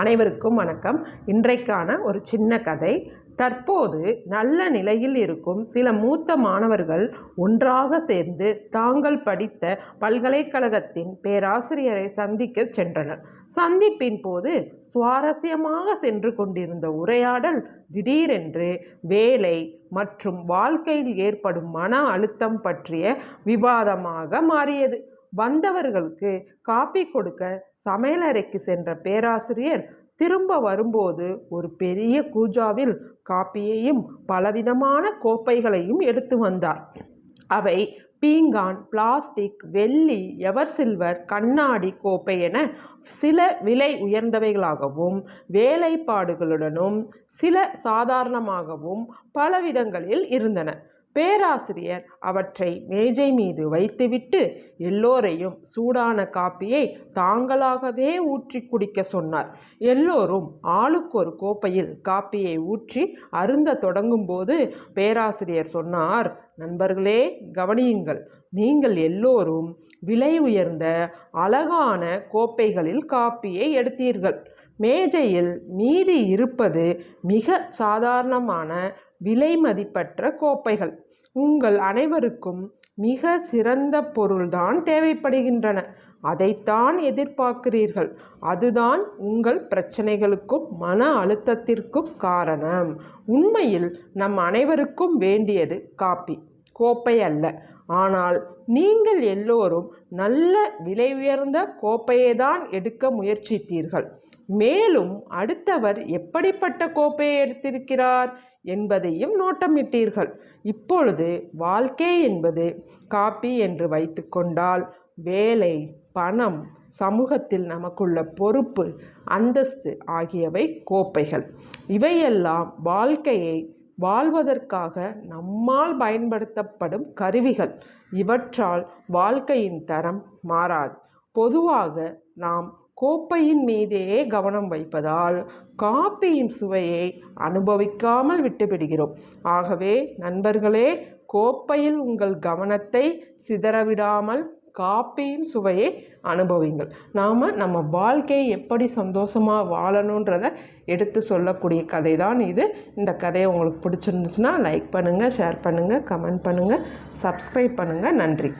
அனைவருக்கும் வணக்கம். இன்றைக்கான ஒரு சின்ன கதை. தற்போது நல்ல நிலையில் இருக்கும் சில மூத்த மாணவர்கள் ஒன்றாக சேர்ந்து தாங்கள் படித்த பல்கலைக்கழகத்தின் பேராசிரியரை சந்திக்க சென்றனர். சந்திப்பின் போது சுவாரஸ்யமாக சென்று கொண்டிருந்த உரையாடல் திடீரென்று வேலை மற்றும் வாழ்க்கையில் ஏற்படும் மன அழுத்தம் பற்றிய விவாதமாக மாறியது. வந்தவர்களுக்கு காப்பி கொடுக்க சமையலறைக்கு சென்ற பேராசிரியர் திரும்ப வரும்போது ஒரு பெரிய கூஜாவில் காப்பியையும் பலவிதமான கோப்பைகளையும் எடுத்து வந்தார். அவை பீங்கான் பிளாஸ்டிக் வெள்ளி எவர் சில்வர் கண்ணாடி கோப்பை என சில விலை உயர்ந்தவைகளாகவும் வேலைப்பாடுகளுடனும் சில சாதாரணமாகவும் பலவிதங்களில் இருந்தன. பேராசிரியர் அவற்றை மேஜை மீது வைத்துவிட்டு எல்லோரையும் சூடான காப்பியை தாங்களாகவே ஊற்றி குடிக்க சொன்னார். எல்லோரும் ஆளுக்கு ஒரு கோப்பையில் காப்பியை ஊற்றி அருந்த தொடங்கும்போது பேராசிரியர் சொன்னார் நண்பர்களே கவனியுங்கள் நீங்கள் எல்லோரும் விலை உயர்ந்த அழகான கோப்பைகளில் காப்பியை எடுத்தீர்கள். மேஜையில் மீதி இருப்பது மிக சாதாரணமான விலை மதிப்பற்ற கோப்பைகள். உங்கள் அனைவருக்கும் மிக சிறந்த பொருள்தான் தேவைப்படுகின்றன. அதைத்தான் எதிர்பார்க்கிறீர்கள். அதுதான் உங்கள் பிரச்சனைகளுக்கும் மன அழுத்தத்திற்கும் காரணம். உண்மையில் நம் அனைவருக்கும் வேண்டியது காப்பி. கோப்பை அல்ல. ஆனால் நீங்கள் எல்லோரும் நல்ல விலை உயர்ந்த கோப்பையை தான் எடுக்க முயற்சித்தீர்கள். மேலும் அடுத்தவர் எப்படிப்பட்ட கோப்பையை எடுத்திருக்கிறார்? என்பதையும் நோட்டமிட்டீர்கள். இப்பொழுது வாழ்க்கை என்பது காப்பி என்று வைத்துக்கொண்டால் வேலை பணம் சமூகத்தில் நமக்குள்ள பொறுப்பு அந்தஸ்து ஆகியவை கோப்பைகள். இவையெல்லாம் வாழ்க்கையை வாழ்வதற்காக நம்மால் பயன்படுத்தப்படும் கருவிகள். இவற்றால் வாழ்க்கையின் தரம் மாறாது. பொதுவாக நாம் கோப்பையின் மீதே கவனம் வைப்பதால் காப்பியின் சுவையை அனுபவிக்காமல் விட்டுவிடுகிறோம். ஆகவே நண்பர்களே கோப்பையில் உங்கள் கவனத்தை சிதறவிடாமல் காப்பியின் சுவையை அனுபவிங்கள் நாம் நம்ம வாழ்க்கையை எப்படி சந்தோஷமாக வாழணுன்றத எடுத்து சொல்லக்கூடிய கதை தான் இது. இந்த கதையை உங்களுக்கு பிடிச்சிருந்துச்சுன்னா லைக் பண்ணுங்கள் ஷேர் பண்ணுங்கள் கமெண்ட் பண்ணுங்கள் சப்ஸ்கிரைப் பண்ணுங்கள் நன்றி.